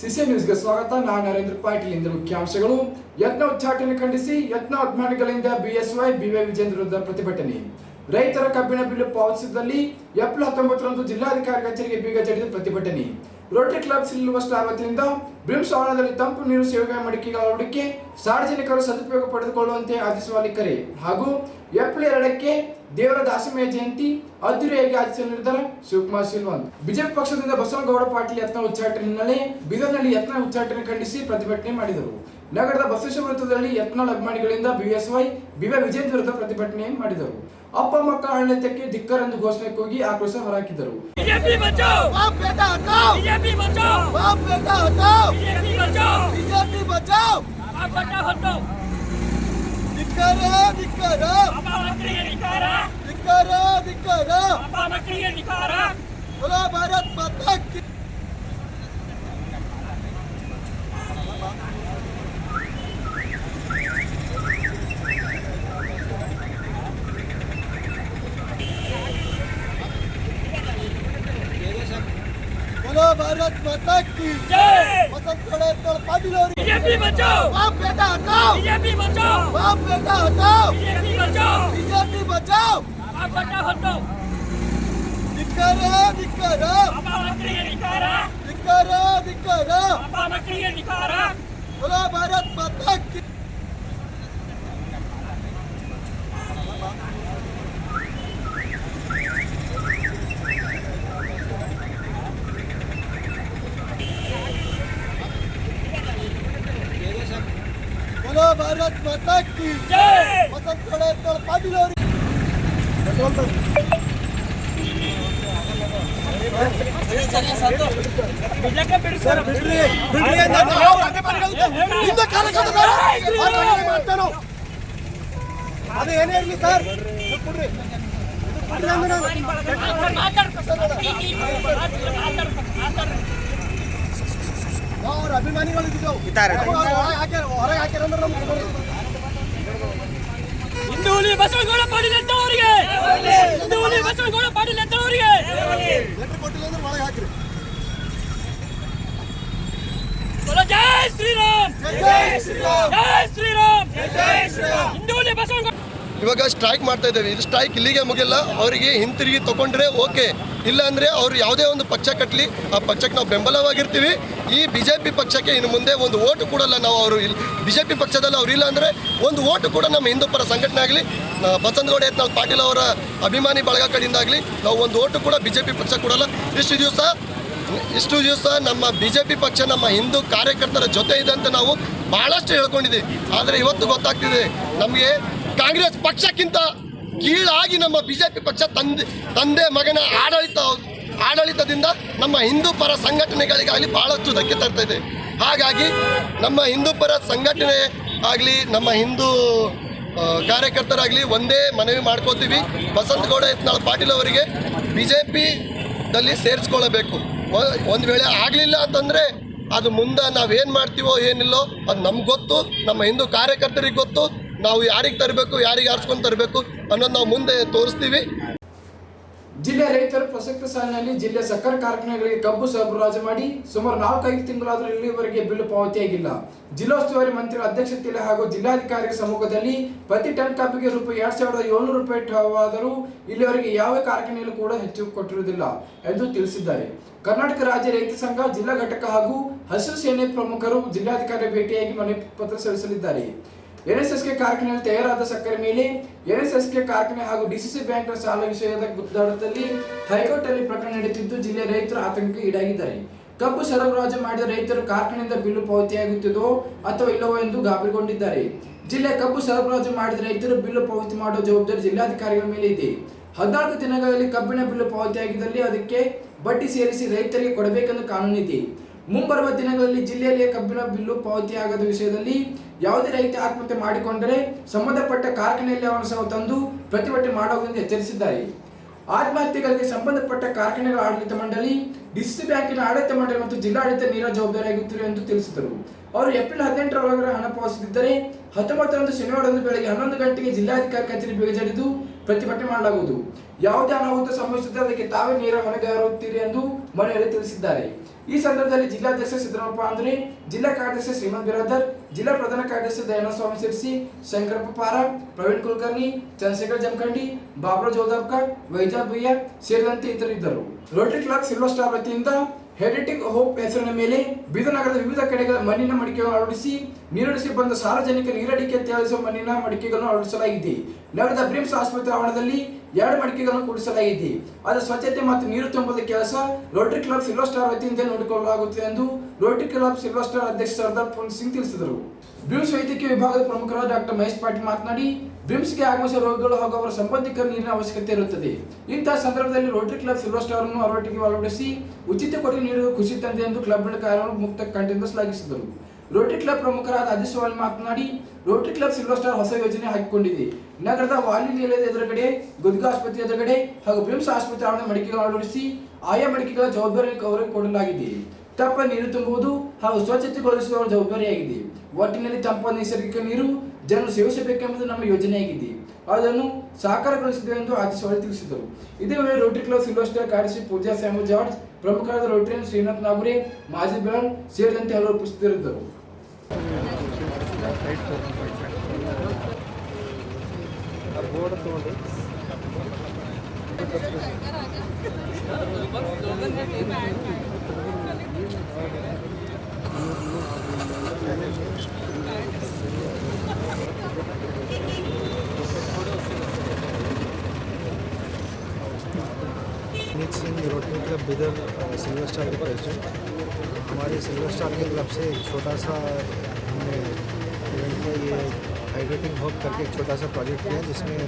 CC ನ್ಯೂಸ್ಗೆ ಸ್ವಾಗತ. ನಾನು ನರೇಂದ್ರ ಪಾಟೀಲ್. ಇಂದ ಮುಖ್ಯಾಂಶಗಳು. ಯತ್ನ ಉಚ್ಚಾಟನೆ ಖಂಡಿಸಿ ಯತ್ನ ಅಭಿಮಾನಿಗಳಿಂದ ಬಿಎಸ್ವೈ, ಬಿವೈ ವಿಜೇಂದ್ರ ವಿರುದ್ಧ ಪ್ರತಿಭಟನೆ. ರೈತರ ಕಬ್ಬಿಣ ಬಿಲ್ಲು ಪಾವತಿಸಿದಲ್ಲಿ ಏಪ್ರಿಲ್ ಹತ್ತೊಂಬತ್ತರಂದು ಜಿಲ್ಲಾಧಿಕಾರಿ ಕಚೇರಿಗೆ ಬೀಗ ಜಡಿದು ಪ್ರತಿಭಟನೆ. ರೋಟರಿ ಕ್ಲಬ್ ಸಿಲ್ವ ಸ್ಟಾರ್ ವತಿಯಿಂದ ಬ್ರಿಮ್ಸ್ ಆವರಣದಲ್ಲಿ ತಂಪು ನೀರು ಸೇವೆ ಮಡಿಕೆಗಳ ಅಳವಡಿಕೆ ಸಾರ್ವಜನಿಕರು ಸದುಪಯೋಗ ಪಡೆದುಕೊಳ್ಳುವಂತೆ ಆದೇಶಿಸುವಲ್ಲಿ ಕರೆ. ಹಾಗೂ ಏಪ್ರಿಲ್ ಎರಡಕ್ಕೆ ದೇವರ ದಾಸಿಮಯ ಜಯಂತಿ ಅದ್ರಿಯಾಗಿ ಆಚರಿಸಲು ನಿರ್ಧಾರ ಶಿವಕುಮಾರ್ ಸಿಲ್ವನ್ ಬಿಜೆಪಿ ಪಕ್ಷದಿಂದ ಬಸವನಗೌಡ ಪಾಟೀಲ್ ಯತ್ನ ಉಚ್ಚಾಟನೆ ಹಿನ್ನೆಲೆ ಬೀದರ್ನಲ್ಲಿ ಯತ್ನ ಉಚ್ಚಾಟನೆ ಖಂಡಿಸಿ ಪ್ರತಿಭಟನೆ ಮಾಡಿದರು. ನಗರದ ಬಸವೇಶ್ವರ ವೃತ್ತದಲ್ಲಿ ಯತ್ನಾಳ್ ಅಭಿಮಾನಿಗಳಿಂದ ಬಿಎಸ್ವೈ ಬಿವ ವಿಜಯ್ ವಿರುದ್ಧ ಪ್ರತಿಭಟನೆ ಮಾಡಿದರು. ಅಪ್ಪ ಮಕ್ಕಳ ಆಡಳಿತಕ್ಕೆ ಧಿಕ್ಕರೆಂದು ಘೋಷಣೆ ಕೂಗಿ ಆಕ್ರೋಶ ಹೊರಹಾಕಿದರು. ಬಿಜೆಪಿ ಧಿಕ್ಕಾರ ಧಿಕ್ಕಾರ ಧಿಕ್ಕಾರ ಧಿಕ್ಕಾರ ಬೋಲೋ ಭಾರತ್ ಮಾತಾ माता की जय वसंत खड़े पाटिल और बीजेपी बचाओ बाप बेटा हटाओ बीजेपी बचाओ बाप बेटा हटाओ बीजेपी बचाओ बीजेपी बचाओ आप बचाओ हटो ಧಿಕ್ಕಾರ ಧಿಕ್ಕಾರ आप नकली निकारा ಧಿಕ್ಕಾರ ಧಿಕ್ಕಾರ आप नकली निकारा बोलो भारत माता की बोलो भारत माता की जय वसंत खड़े पाटिल और ಬಿಜೆಪಿ ಬಿಡಿಸ್ತಾರೆ ಹಿಂದೆ ಕಾರ್ಯಕ್ರಮ ಮಾಡ್ತಾನೋ ಅದು ಏನೇ ಇರಲಿ ಸರ್ ಕೊಡ್ರಿ ಕೊಡ್ರಿ ಅಂದ್ರೆ ನಾನು ಅವ್ರ ಅಭಿಮಾನಿಗಳು ಇದ್ದಾರೆ. ಹೊರಗೆ ಹಾಕ್ಯಾರ ಅಂದ್ರೆ ನಮ್ಗೆ ಹಿಂದೂ ಬಸವಗೌಡ ಪಾಟೀಲ್ ಅಂತ ಅವರಿಗೆ. ಹಿಂದೂ ಹುಲಿ ಬಸವಗೌಡ ಪಾಟೀಲ್ ಅಂತ ಅವರಿಗೆ. ಕೊಟ್ಟಿಲ್ಲ ಅಂದ್ರೆ ಒಳಗೆ ಹಾಕ್ರಿ. ಜೈ ಶ್ರೀರಾಮ್. ಜಯ ಶ್ರೀರಾಮ್. ಜಯ ಶ್ರೀರಾಮ್. ಹಿಂದೂ ಹುಲಿ ಬಸವಗೌಡ ಇವಾಗ ಸ್ಟ್ರೈಕ್ ಮಾಡ್ತಾ ಇದ್ದೇವೆ. ಇದು ಸ್ಟ್ರೈಕ್ ಇಲ್ಲಿಗೆ ಮುಗಿಲ್ಲ. ಅವರಿಗೆ ಹಿಂತಿರುಗಿ ತಗೊಂಡ್ರೆ ಓಕೆ. ಇಲ್ಲ ಅಂದರೆ ಅವರು ಯಾವುದೇ ಒಂದು ಪಕ್ಷ ಕಟ್ಟಲಿ ಆ ಪಕ್ಷಕ್ಕೆ ನಾವು ಬೆಂಬಲವಾಗಿರ್ತೀವಿ. ಈ ಬಿ ಜೆ ಪಿ ಪಕ್ಷಕ್ಕೆ ಇನ್ನು ಮುಂದೆ ಒಂದು ಓಟು ಕೊಡಲ್ಲ ನಾವು ಅವರು ಇಲ್ಲಿ ಬಿ ಜೆ ಪಿ ಪಕ್ಷದಲ್ಲಿ ಅವ್ರು ಇಲ್ಲ ಅಂದರೆ ಒಂದು ಓಟು ಕೂಡ ನಮ್ಮ ಹಿಂದೂ ಪರ ಸಂಘಟನೆ ಆಗಲಿ ಬಸನಗೌಡ ಯತ್ನಾಳ್ ಪಾಟೀಲ್ ಅವರ ಅಭಿಮಾನಿ ಬಳಗ ಕಡೆಯಿಂದ ಆಗಲಿ, ನಾವು ಒಂದು ಓಟು ಕೂಡ ಬಿ ಜೆ ಪಿ ಪಕ್ಷ ಕೊಡಲ್ಲ. ಇಷ್ಟು ದಿವಸ ಇಷ್ಟು ದಿವಸ ನಮ್ಮ ಬಿ ಜೆ ಪಿ ಪಕ್ಷ, ನಮ್ಮ ಹಿಂದೂ ಕಾರ್ಯಕರ್ತರ ಜೊತೆ ಇದೆ ಅಂತ ನಾವು ಭಾಳಷ್ಟು ಹೇಳ್ಕೊಂಡಿದ್ದೀವಿ. ಆದರೆ ಇವತ್ತು ಗೊತ್ತಾಗ್ತಿದೆ. ನಮಗೆ ಕಾಂಗ್ರೆಸ್ ಪಕ್ಷಕ್ಕಿಂತ ಕೀಳಾಗಿ ನಮ್ಮ ಬಿಜೆಪಿ ಪಕ್ಷ ತಂದೆ ತಂದೆ ಮಗನ ಆಡಳಿತ, ಆಡಳಿತದಿಂದ ನಮ್ಮ ಹಿಂದೂ ಪರ ಸಂಘಟನೆಗಳಿಗಾಗಲಿ ಬಹಳಷ್ಟು ಧಕ್ಕೆ ತರ್ತಾ ಇದೆ. ಹಾಗಾಗಿ ನಮ್ಮ ಹಿಂದೂ ಪರ ಸಂಘಟನೆ ಆಗಲಿ, ನಮ್ಮ ಹಿಂದೂ ಕಾರ್ಯಕರ್ತರಾಗಲಿ ಒಂದೇ ಮನವಿ ಮಾಡ್ಕೋತೀವಿ. ಬಸಂತಗೌಡ ಯತ್ನಾಳ್ ಪಾಟೀಲ್ ಅವರಿಗೆ ಬಿ ಜೆ ಪಿದಲ್ಲಿ ಸೇರಿಸ್ಕೊಳ್ಳಬೇಕು ಒಂದು ವೇಳೆ ಆಗಲಿಲ್ಲ ಅಂತಂದರೆ ಅದು ಮುಂದೆ ನಾವೇನು ಮಾಡ್ತೀವೋ ಏನಿಲ್ಲೋ ಅದು ನಮ್ಗೆ ಗೊತ್ತು, ನಮ್ಮ ಹಿಂದೂ ಕಾರ್ಯಕರ್ತರಿಗೆ ಗೊತ್ತು. ನಾವು ಯಾರಿಗೆ ತರಬೇಕು, ಯಾರಿಗೆ ಆರಿಸ್ಕೊಂಡು ತರಬೇಕು ಅನ್ನೋದು ನಾವು ಮುಂದೆ ತೋರಿಸ್ತೀವಿ. ಜಿಲ್ಲೆ ರೈತರ ಪ್ರಸಕ್ತ ಸಾಲಿನಲ್ಲಿ ಜಿಲ್ಲೆ ಸಕ್ಕರೆ ಕಾರ್ಖಾನೆಗಳಿಗೆ ಕಬ್ಬು ಸರಬರಾಜು ಮಾಡಿ ಸುಮಾರು ನಾಲ್ಕೈದು ತಿಂಗಳಾದರೂ ಇಲ್ಲಿವರೆಗೆ ಬಿಲ್ಲು ಪಾವತಿಯಾಗಿಲ್ಲ. ಜಿಲ್ಲೋಸ್ತುವಾರಿ ಮಂತ್ರಿಗಳ ಅಧ್ಯಕ್ಷತೆಯಲ್ಲಿ ಹಾಗೂ ಜಿಲ್ಲಾಧಿಕಾರಿಗಳ ಸಮ್ಮುಖದಲ್ಲಿ ಪ್ರತಿ ಟನ್ ಕಬ್ಬಿಗೆ ರೂಪಾಯಿ ಎರಡ್ ಸಾವಿರದ ಏಳ್ನೂರು ರೂಪಾಯಿ ಠವಾದರೂ ಇಲ್ಲಿವರೆಗೆ ಯಾವ ಕಾರ್ಖಾನೆಯಲ್ಲೂ ಕೂಡ ಹೆಚ್ಚು ಕೊಟ್ಟಿರುವುದಿಲ್ಲ ಎಂದು ತಿಳಿಸಿದ್ದಾರೆ. ಕರ್ನಾಟಕ ರಾಜ್ಯ ರೈತ ಸಂಘ, ಜಿಲ್ಲಾ ಘಟಕ ಹಾಗೂ ಹಸಿರು ಸೇನೆ ಪ್ರಮುಖರು ಜಿಲ್ಲಾಧಿಕಾರಿ ಭೇಟಿಯಾಗಿ ಮನವಿ ಪತ್ರ ಸಲ್ಲಿಸಲಿದ್ದಾರೆ. ಎನ್ಎಸ್ಎಸ್ಕೆ ಕಾರ್ಖಾನೆಯಲ್ಲಿ ತಯಾರಾದ ಸಕ್ಕರೆ ಮೇಲೆ ಎನ್ಎಸ್ಎಸ್ಕೆ ಕಾರ್ಖಾನೆ ಹಾಗೂ ಡಿಸಿಸಿ ಬ್ಯಾಂಕ್ನ ಸಾಲ ವಿಷಯದ ಗುದ್ದಾಟದಲ್ಲಿ ಹೈಕೋರ್ಟ್ ಅಲ್ಲಿ ಪ್ರಕರಣ ನಡೆಯುತ್ತಿದ್ದು ಜಿಲ್ಲೆಯ ರೈತರು ಆತಂಕಕ್ಕೆ ಈಡಾಗಿದ್ದಾರೆ. ಕಬ್ಬು ಸರಬರಾಜು ಮಾಡಿದ ರೈತರು ಕಾರ್ಖಾನೆಯಿಂದ ಬಿಲ್ಲು ಪಾವತಿಯಾಗುತ್ತಿದೋ ಅಥವಾ ಇಲ್ಲವೋ ಎಂದು ಗಾಬರಿಗೊಂಡಿದ್ದಾರೆ. ಜಿಲ್ಲೆ ಕಬ್ಬು ಸರಬರಾಜು ಮಾಡಿದ ರೈತರು ಬಿಲ್ಲು ಪಾವತಿ ಮಾಡುವ ಜವಾಬ್ದಾರಿ ಜಿಲ್ಲಾಧಿಕಾರಿಗಳ ಮೇಲೆ ಇದೆ. ಹದಿನಾಲ್ಕು ದಿನಗಳಲ್ಲಿ ಕಬ್ಬಿನ ಬಿಲ್ಲು ಪಾವತಿಯಾಗಿದ್ದಲ್ಲಿ ಅದಕ್ಕೆ ಬಡ್ಡಿ ಸೇರಿಸಿ ರೈತರಿಗೆ ಕೊಡಬೇಕೆಂದು ಕಾನೂನಿದೆ. ಮುಂಬರುವ ದಿನಗಳಲ್ಲಿ ಜಿಲ್ಲೆಯಲ್ಲಿ ಕಬ್ಬಿನ ಬಿಲ್ಲು ಪಾವತಿಯಾಗದ ವಿಷಯದಲ್ಲಿ ಯಾವುದೇ ರೈತ ಆತ್ಮಹತ್ಯೆ ಮಾಡಿಕೊಂಡರೆ ಸಂಬಂಧಪಟ್ಟ ಕಾರ್ಖಾನೆಯಲ್ಲಿ ಅವನ ಸಹ ತಂದು ಪ್ರತಿಭಟನೆ ಮಾಡುವುದೆಂದು ಎಚ್ಚರಿಸಿದ್ದಾರೆ. ಆತ್ಮಹತ್ಯೆಗಳಿಗೆ ಸಂಬಂಧಪಟ್ಟ ಕಾರ್ಖಾನೆಗಳ ಆಡಳಿತ ಮಂಡಳಿ ಡಿಸಿ ಬ್ಯಾಂಕಿನ ಆಡಳಿತ ಮಂಡಳಿ ಮತ್ತು ಜಿಲ್ಲಾಡಳಿತ ನೀರ ಜವಾಬ್ದಾರಿಯಾಗುತ್ತಿದೆ ಎಂದು ತಿಳಿಸಿದರು. ಅವರು ಏಪ್ರಿಲ್ ಹದಿನೆಂಟರ ಒಳಗಡೆ ಹಣ ಪಾವತಿಸಿದ್ದರೆ ಹತ್ತೊಂಬತ್ತರಂದು ಶನಿವಾರದಂದು ಬೆಳಗ್ಗೆ ಹನ್ನೊಂದು ಗಂಟೆಗೆ ಜಿಲ್ಲಾಧಿಕಾರಿ ಕಚೇರಿ ಬೇಗ ಪ್ರತಿಭಟನೆ ಮಾಡಲಾಗುವುದು. ಯಾವುದೇ ಅನಾಹುತ ಸಂಭವಿಸಿದರೆ ಅದಕ್ಕೆ ತಾವೇ ನೇರ ಹೊಣೆಗಾರುತ್ತೀರಿ ಎಂದು ಮನೆಯಲ್ಲಿ ತಿಳಿಸಿದ್ದಾರೆ. ಈ ಸಂದರ್ಭದಲ್ಲಿ ಜಿಲ್ಲಾಧ್ಯಕ್ಷ ಸಿದ್ದರಾಮಪ್ಪ ಅಂದ್ರೆ ಜಿಲ್ಲಾ ಕಾರ್ಯದರ್ಶಿ ಶ್ರೀಮಂತ್ ಬಿರಾದರ್ ಜಿಲ್ಲಾ ಪ್ರಧಾನ ಕಾರ್ಯದರ್ಶಿ ದಯಾನಂದ ಸ್ವಾಮಿ ಸಿರ್ಸಿ ಶಂಕರಪ್ಪ ಪಾರ ಪ್ರವೀಣ್ ಕುಲಕರ್ಣಿ ಚಂದ್ರಶೇಖರ್ ಜಮಖಂಡಿ ಬಾಬುರಾವ್ ಜೋದಬ್ಕರ್ ವೈಜಾಬ್ ಭಯ್ಯ ಸೇರಿದಂತೆ ಇತರಿದ್ದರು ರೋಟರಿ ಕ್ಲಬ್ ಸಿಲ್ವರ್ ಸ್ಟಾರ್ ವತಿಯಿಂದ ಹೆರಿಟಿಕ್ ಹೋಪ್ ಹೆಸರಿನ ಮೇಲೆ ಬೀದನಗರದ ವಿವಿಧ ಕಡೆಗಳ ಮಣ್ಣಿನ ಮಡಿಕೆಗಳನ್ನು ಅಳವಡಿಸಿ ನೀರಡಿಸಿ ಬಂದ ಸಾರ್ವಜನಿಕ ನೀರಡಿಕೆ ತ್ಯಾಗಿಸುವ ಮಣ್ಣಿನ ಮಡಿಕೆಗಳನ್ನು ಅಳವಡಿಸಲಾಗಿದೆ. ನಗರದ ಬ್ರಿಮ್ಸ್ ಆಸ್ಪತ್ರೆ ಆವರಣದಲ್ಲಿ ಎರಡು ಮಡಿಕೆಗಳನ್ನು ಕೂಡಿಸಲಾಗಿದೆ. ಅದರ ಸ್ವಚ್ಛತೆ ಮತ್ತು ನೀರು ತುಂಬುವ ಕೆಲಸ ರೋಟರಿ ಕ್ಲಬ್ ಸಿಲ್ವರ್ ಸ್ಟಾರ್ ವತಿಯಿಂದ ನೋಡಿಕೊಳ್ಳಲಾಗುತ್ತದೆ ಎಂದು ರೋಟರಿ ಕ್ಲಬ್ ಸಿಲ್ವರ್ ಸ್ಟಾರ್ ಅಧ್ಯಕ್ಷ ಸರ್ದಾರ್ ಪೂರ್ಣ ಸಿಂಗ್ ತಿಳಿಸಿದರು. ಬ್ರಿಮ್ಸ್ ವೈದ್ಯಕೀಯ ವಿಭಾಗದ ಪ್ರಮುಖರಾದ ಡಾಕ್ಟರ್ ಮಹೇಶ್ ಪಾಟೀಲ್ ಮಾತನಾಡಿ ಬಿಮ್ಸ್ಗೆ ಆಗಮಿಸುವ ರೋಗಿಗಳು ಹಾಗೂ ಅವರ ಸಂಬಂಧಿಕರ ನೀರಿನ ಅವಶ್ಯಕತೆ ಇರುತ್ತದೆ. ಇಂತಹ ಸಂದರ್ಭದಲ್ಲಿ ರೋಟರಿ ಕ್ಲಬ್ ಸಿಲ್ವರ್ ಸ್ಟಾರ್ ಅನ್ನು ಅರವಟ್ಟಿಗೆ ಅಳವಡಿಸಿ ಉಚಿತ ಕೊಡುಗೆ ನೀಡುವ ಖುಷಿ ತಂದೆ ಎಂದು ಕ್ಲಬ್ನ ಕಾರ್ಯವನ್ನು ಮುಕ್ತ ಕಂಠದಿಂದ ಶ್ಲಾಘಿಸಿದರು. ರೋಟರಿ ಕ್ಲಬ್ ಪ್ರಮುಖರಾದ ಅಜಿತ್ ವಾಲ್ ಮಾತನಾಡಿ, ರೋಟರಿ ಕ್ಲಬ್ ಸಿಲ್ವರ್ ಸ್ಟಾರ್ ಹೊಸ ಯೋಜನೆ ಹಾಕಿಕೊಂಡಿದೆ. ನಗರದ ವಾಲಿ ನಿಲಯದ ಎದುರುಗಡೆ, ಗುದ್ಗ ಆಸ್ಪತ್ರೆ ಎದುರುಗಡೆ ಹಾಗೂ ಬಿಮ್ಸ್ ಆಸ್ಪತ್ರೆ ಮಡಿಕೆಗಳನ್ನು ಅಳವಡಿಸಿ, ಆಯಾ ಮಡಿಕೆಗಳ ಜವಾಬ್ದಾರಿ ಅವರಿಗೆ ಕೊಡಲಾಗಿದೆ. ತಪ್ಪ ನೀರು ತುಂಬುವುದು ಹಾಗೂ ಸ್ವಚ್ಛತೆಗೊಳಿಸುವ ಜವಾಬ್ದಾರಿಯಾಗಿದೆ. ಒಟ್ಟಿನಲ್ಲಿ ತಂಪ ನೈಸರ್ಗಿಕ ನೀರು ಜನರು ಸೇವಿಸಬೇಕೆಂಬುದು ನಮ್ಮ ಯೋಜನೆಯಾಗಿದೆ. ಅದನ್ನು ಸಾಕಾರಗೊಳಿಸಿದೆ ಎಂದು ಆದೇಶವಾಗಿ ತಿಳಿಸಿದರು. ಇದೇ ವೇಳೆ ರೋಟರಿ ಕ್ಲಬ್ ಸಿಲ್ವರ್ ಸ್ಟಾರ್ ಕಾರ್ಯದರ್ಶಿ ಪೂಜಾ ಸ್ಯಾಮು ಜಾರ್ಜ್, ಪ್ರಮುಖರಾದ ರೋಟರಿಯನ್ ಶ್ರೀನಾಥ್ ನಾಗುರೆ, ಮಾಜಿ ಬೆಳನ್ ಸೇರಿದಂತೆ ಹಲವರು ಉಪಸ್ಥಿತರಿದ್ದರು. Amit Singh rotary club, Bidar silver star के प्रेसिडेंट। हमारे सिल्वर स्टार के क्लब से छोटा सा हमने इवेंट में ये हाइड्रेटिंग हब करके एक छोटा सा प्रोजेक्ट किया, जिसमें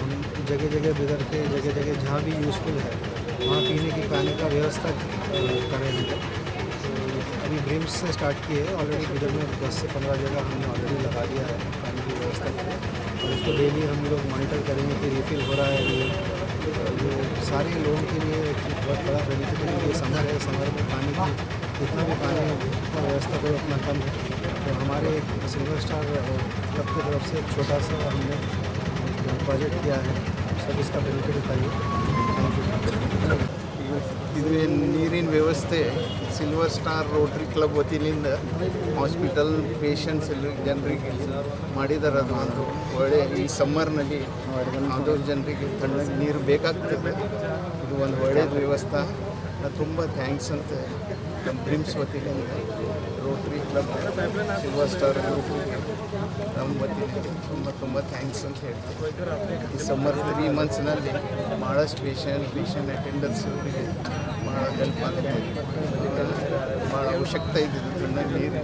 हम जगह जगह बिदर के जगह जगह जहाँ भी यूज़फुल है, वहाँ पीने की पानी का व्यवस्था करेंगे अभी ड्रीम्स से स्टार्ट किए हैं। ऑलरेडी बिदर में दस से पंद्रह जगह हमने ऑलरेडी लगा दिया है पानी की व्यवस्था के। लिए और उसको डेली हम लोग मॉनिटर करेंगे कि रिफिल हो रहा है ये जो सारे लोगों के लिए एक बहुत बड़ा बेनिफिट है ये समर है समर में पानी की जितना भी पानी का व्यवस्था करो उतना कम है। तो हमारे एक सिल्वर स्टार क्लब की तरफ़ से एक छोटा सा हमने प्रोजेक्ट किया है। सब इसका बेनिफिट उठाइए। थैंक यू ಇದು ನೀರಿನ ವ್ಯವಸ್ಥೆ ಸಿಲ್ವರ್ ಸ್ಟಾರ್ ರೋಟ್ರಿ ಕ್ಲಬ್ ವತಿಯಿಂದ ಹಾಸ್ಪಿಟಲ್ ಪೇಷಂಟ್ಸ್ ಎಲ್ಲ ಜನರಿಗೆ ಮಾಡಿದ್ದಾರೆ ಅದು ಒಂದು ಒಳ್ಳೆ ಈ ಸಮ್ಮರ್ನಲ್ಲಿ ಅದು ಜನರಿಗೆ ತಣ್ಣಗೆ ನೀರು ಬೇಕಾಗ್ತದೆ. ಇದು ಒಂದು ಒಳ್ಳೆಯದು ವ್ಯವಸ್ಥೆ. ನಾನು ತುಂಬ ಥ್ಯಾಂಕ್ಸ್ ಅಂತ ನಮ್ಮ ಡ್ರೀಮ್ಸ್ ವತಿಯಿಂದ ರೋಟ್ರಿ ಕ್ಲಬ್ ಸಿಲ್ವರ್ ಸ್ಟಾರ್ ಗ್ರೂಪ್ಗೆ ನಮ್ಮ ವತಿಯಿಂದ ತುಂಬ ತುಂಬ ಥ್ಯಾಂಕ್ಸ್ ಅಂತ ಹೇಳ್ತೀನಿ. ಈ ಸಮ್ಮರ್ ತ್ರೀ ಮಂತ್ಸ್ನಲ್ಲಿ ಭಾಳಷ್ಟು ಪೇಷಂಟ್ ಪೇಷಂಟ್ ಅಟೆಂಡರ್ಸ್ ಭಾಳ ಹೆಲ್ಪ್ ಆಗುತ್ತೆ ಭಾಳ ಅವಶ್ಯಕತೆ ಇದ್ದಿದ್ದು ನೀರಿಂದ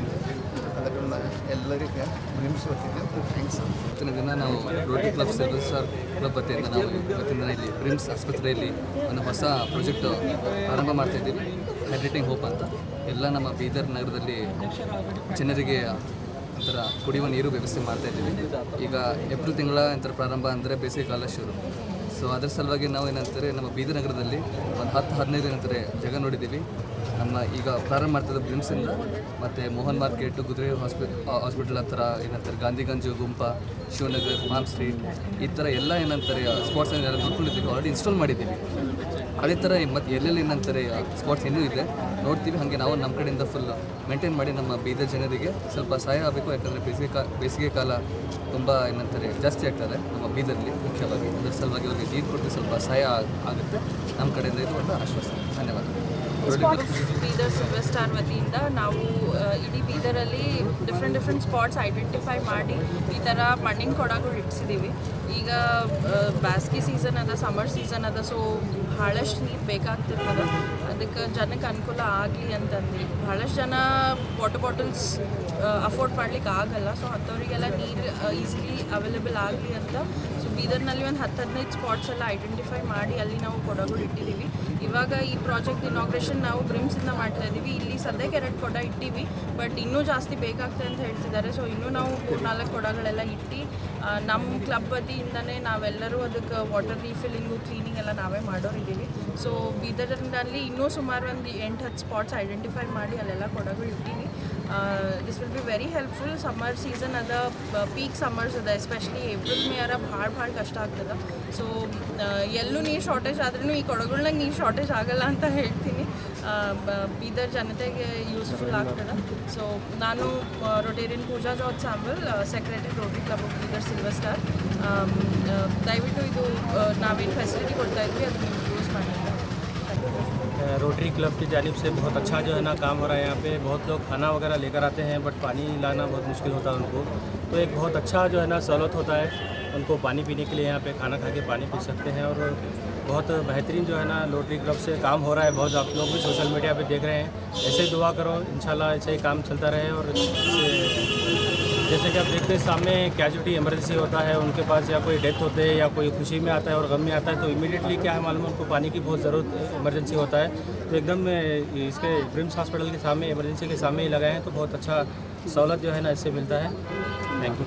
ಎಲ್ಲರಿಗೆ ಡ್ರೀಮ್ಸ್ ವತಿಯಿಂದ ಥ್ಯಾಂಕ್ಸ್ ಇವತ್ತಿನ ದಿನ ನಾವು ರೋಟರಿ ಕ್ಲಬ್ ಸರ್ವಿಸ್ ಕ್ಲಬ್ ವತಿಯಿಂದ ನಾವು ಇವತ್ತಿನ ದಿನ ಇಲ್ಲಿ ಪ್ರಿಮ್ಸ್ ಆಸ್ಪತ್ರೆಯಲ್ಲಿ ಒಂದು ಹೊಸ ಪ್ರಾಜೆಕ್ಟ್ ಪ್ರಾರಂಭ ಮಾಡ್ತಾ ಇದ್ದೀವಿ. ಹೈಡ್ರೇಟಿಂಗ್ ಹೋಪ್ ಅಂತ. ಎಲ್ಲ ನಮ್ಮ ಬೀದರ್ ನಗರದಲ್ಲಿ ಜನರಿಗೆ ಒಂಥರ ಕುಡಿಯುವ ನೀರು ವ್ಯವಸ್ಥೆ ಮಾಡ್ತಾ ಇದ್ದೀವಿ. ಈಗ ಏಪ್ರಿಲ್ ತಿಂಗಳ ನಂತರ ಪ್ರಾರಂಭ ಅಂದರೆ ಬೇಸಿಗೆ ಕಾಲ ಶುರು. ಸೊ ಅದರ ಸಲುವಾಗಿ ನಾವು ಏನಂತಾರೆ, ನಮ್ಮ ಬೀದರ್ ನಗರದಲ್ಲಿ ಒಂದು ಹತ್ತು ಹದಿನೈದು ಏನಂತಾರೆ ಜಾಗ ನೋಡಿದ್ದೀವಿ. ನಮ್ಮ ಈಗ ಪ್ರಾರಂಭ ಮಾಡ್ತಿದ್ದ ಬ್ರಿಮ್ಸಿಂದ ಮತ್ತು ಮೋಹನ್ ಮಾರ್ಕೆಟು ಕುದುರೆ ಹಾಸ್ಪಿ ಹಾಸ್ಪಿಟಲ್ ಹತ್ರ ಏನಂತಾರೆ, ಗಾಂಧಿಗಂಜು, ಗುಂಪ, ಶಿವನಗರ್ ಮಾಮ್ ಸ್ಟ್ರೀಟ್, ಈ ಥರ ಎಲ್ಲ ಏನಂತಾರೆ ಸ್ಪಾಟ್ಸ್ ಎಲ್ಲ ನೋಡ್ಕೊಂಡಿದ್ದೀವಿ ಆಲ್ರೆಡಿ ಇನ್ಸ್ಟಾಲ್ ಮಾಡಿದ್ದೀವಿ. ಅದೇ ಥರ ಮತ್ತು ಎಲ್ಲೆಲ್ಲಿ ಏನಂತಾರೆ ಸ್ಪಾಟ್ಸ್ ಇನ್ನೂ ಇದೆ. ನೋಡ್ತೀವಿ, ಹಾಗೆ ನಾವು ನಮ್ಮ ಕಡೆಯಿಂದ ಫುಲ್ ಮೇಂಟೈನ್ ಮಾಡಿ ನಮ್ಮ ಬೀದರ್ ಜನರಿಗೆ ಸ್ವಲ್ಪ ಸಹಾಯ ಆಗಬೇಕು. ಯಾಕಂದರೆ ಬೇಸಿಗೆ ಕಾ, ಬೇಸಿಗೆ ಕಾಲ ತುಂಬ ಏನಂತಾರೆ, ಜಾಸ್ತಿ ಆಗ್ತದೆ ನಮ್ಮ ಬೀದರ್ಲಿ, ಮುಖ್ಯವಾಗಿ. ಅದರ ಸಲುವಾಗಿ ಅವರಿಗೆ ನೀರು ಕೊಟ್ಟು ಸ್ವಲ್ಪ ಸಹಾಯ ಆಗುತ್ತೆ. ನಮ್ಮ ಕಡೆಯಿಂದ ಇದು ಒಂದು ಆಶ್ವಾಸನೆ. ಧನ್ಯವಾದ ಸ್ಪಾಟ್ಸ್ ಬೀದರ್ ಸಿಲ್ವರ್ ಸ್ಟಾರ್ ವತಿಯಿಂದ ನಾವು ಆ, ಇಡೀ ಬೀದರಲ್ಲಿ ಡಿಫ್ರೆಂಟ್ ಡಿಫ್ರೆಂಟ್ ಸ್ಪಾಟ್ಸ್ ಐಡೆಂಟಿಫೈ ಮಾಡಿ ಈ ಥರ ಮಣ್ಣಿನ ಕೊಡಗಳು ಇಟ್ಸಿದ್ದೀವಿ ಈಗ ಬ್ಯಾಸ್ಗೆ ಸೀಸನ್ ಅದ ಸಮ್ಮರ್ ಸೀಸನ್ ಅದ ಸೊ ಭಾಳಷ್ಟು ನೀರು ಬೇಕಾಗ್ತಿರ್ತದ ಅದಕ್ಕೆ ಜನಕ್ಕೆ ಅನುಕೂಲ ಆಗಲಿ ಅಂತಂದು ಭಾಳಷ್ಟು ಜನ ವಾಟರ್ ಬಾಟಲ್ಸ್ ಅಫೋರ್ಡ್ ಮಾಡ್ಲಿಕ್ಕೆ ಆಗಲ್ಲ ಸೊ ಅಂಥವರಿಗೆಲ್ಲ ನೀರು ಈಸಿಲಿ ಅವೈಲೇಬಲ್ ಆಗಲಿ ಅಂತ ಸೊ ಬೀದರ್ನಲ್ಲಿ ಒಂದು ಹತ್ತು ಹದಿನೈದು ಸ್ಪಾಟ್ಸ್ ಎಲ್ಲ ಐಡೆಂಟಿಫೈ ಮಾಡಿ ಅಲ್ಲಿ ನಾವು ಕೊಡಗಳು ಇಟ್ಟಿದ್ದೀವಿ. ಇವಾಗ ಈ ಪ್ರಾಜೆಕ್ಟ್ ಇನಾಗ್ರೇಷನ್ ನಾವು ಬ್ರಿಮ್ಸಿಂದ ಮಾಡ್ತಾ ಇದ್ದೀವಿ. ಇಲ್ಲಿ ಸದ್ಯಕ್ಕೆ ಎರಡು ಕೊಡ ಇಟ್ಟಿವಿ ಬಟ್ ಇನ್ನೂ ಜಾಸ್ತಿ ಬೇಕಾಗ್ತದೆ ಅಂತ ಹೇಳ್ತಿದ್ದಾರೆ. ಸೊ ಇನ್ನೂ ನಾವು ಮೂರ್ನಾಲ್ಕು ಕೊಡಗಳೆಲ್ಲ ಇಟ್ಟು ನಮ್ಮ ಕ್ಲಬ್ ವತಿಯಿಂದನೇ ನಾವೆಲ್ಲರೂ ಅದಕ್ಕೆ ವಾಟರ್ ರೀಫಿಲ್ಲಿಂಗು ಕ್ಲೀನಿಂಗ್ ಎಲ್ಲ ನಾವೇ ಮಾಡೋರಿದ್ದೀವಿ. ಸೊ ಬೀದರ್ನಲ್ಲಿ ಇನ್ನೂ ಸುಮಾರು ಒಂದು ಎಂಟು ಹತ್ತು ಸ್ಪಾಟ್ಸ್ ಐಡೆಂಟಿಫೈ ಮಾಡಿ ಅಲ್ಲೆಲ್ಲ ಕೊಡಗಳು ಇಟ್ಟೀವಿ. This will be very helpful summer season ಅದ ಪೀಕ್ ಸಮ್ಮರ್ಸ್ ಅದ ಎಸ್ಪೆಷಲಿ ಏಪ್ರಿಲ್ ಮೇ ಅರ ಭಾಳ ಭಾಳ ಕಷ್ಟ ಆಗ್ತದೆ ಸೊ ಎಲ್ಲೂ ನೀರು ಶಾರ್ಟೇಜ್ ಆದ್ರೂ ಈ ಕೊಡಗಳ್ನಾಗ ನೀರು ಶಾರ್ಟೇಜ್ ಆಗಲ್ಲ ಅಂತ ಹೇಳ್ತೀನಿ. ಬ- ಬೀದರ್ ಜನತೆಗೆ ಯೂಸ್ಫುಲ್ ಆಗ್ತದೆ. ಸೊ ನಾನು ರೊಟೇರಿಯನ್ ಪೂಜಾ ಜಾತ್ ಸ್ಯಾಂಬಲ್ secretary rotary club of Bidar silver star ದಯವಿಟ್ಟು ಇದು ನಾವೇನು ಫೆಸಿಲಿಟಿ ಕೊಡ್ತಾ ಇದ್ವಿ ಅದು ನೀವು ಯೂಸ್ ಮಾಡಿ रोटरी क्लब की जानिब से बहुत अच्छा जो है ना काम हो रहा है यहाँ पे। बहुत लोग खाना वगैरह लेकर आते हैं बट पानी लाना बहुत मुश्किल होता है उनको। तो एक बहुत अच्छा जो है ना सहूलत होता है उनको पानी पीने के लिए यहाँ पे खाना खा के पानी पी सकते हैं और बहुत बेहतरीन जो है ना रोटरी क्लब से काम हो रहा है। बहुत आप लोग भी सोशल मीडिया पर देख रहे हैं। ऐसे दुआ करो, इंशाल्लाह ऐसे ही काम चलता रहे और जैसे कि आप देखते हैं, सामने कैजुअलिटी इमरजेंसी होता है, उनके पास या कोई डेथ होते हैं या कोई खुशी में आता है और गम में आता है तो इमीडिएटली क्या है मालूम, उनको पानी की बहुत ज़रूरत इमरजेंसी होता है। तो एकदम इसके ब्रिम्स हॉस्पिटल के सामने इमरजेंसी के सामने ही लगाए हैं तो बहुत अच्छा सहूलत जो है ना इससे मिलता है। Thank you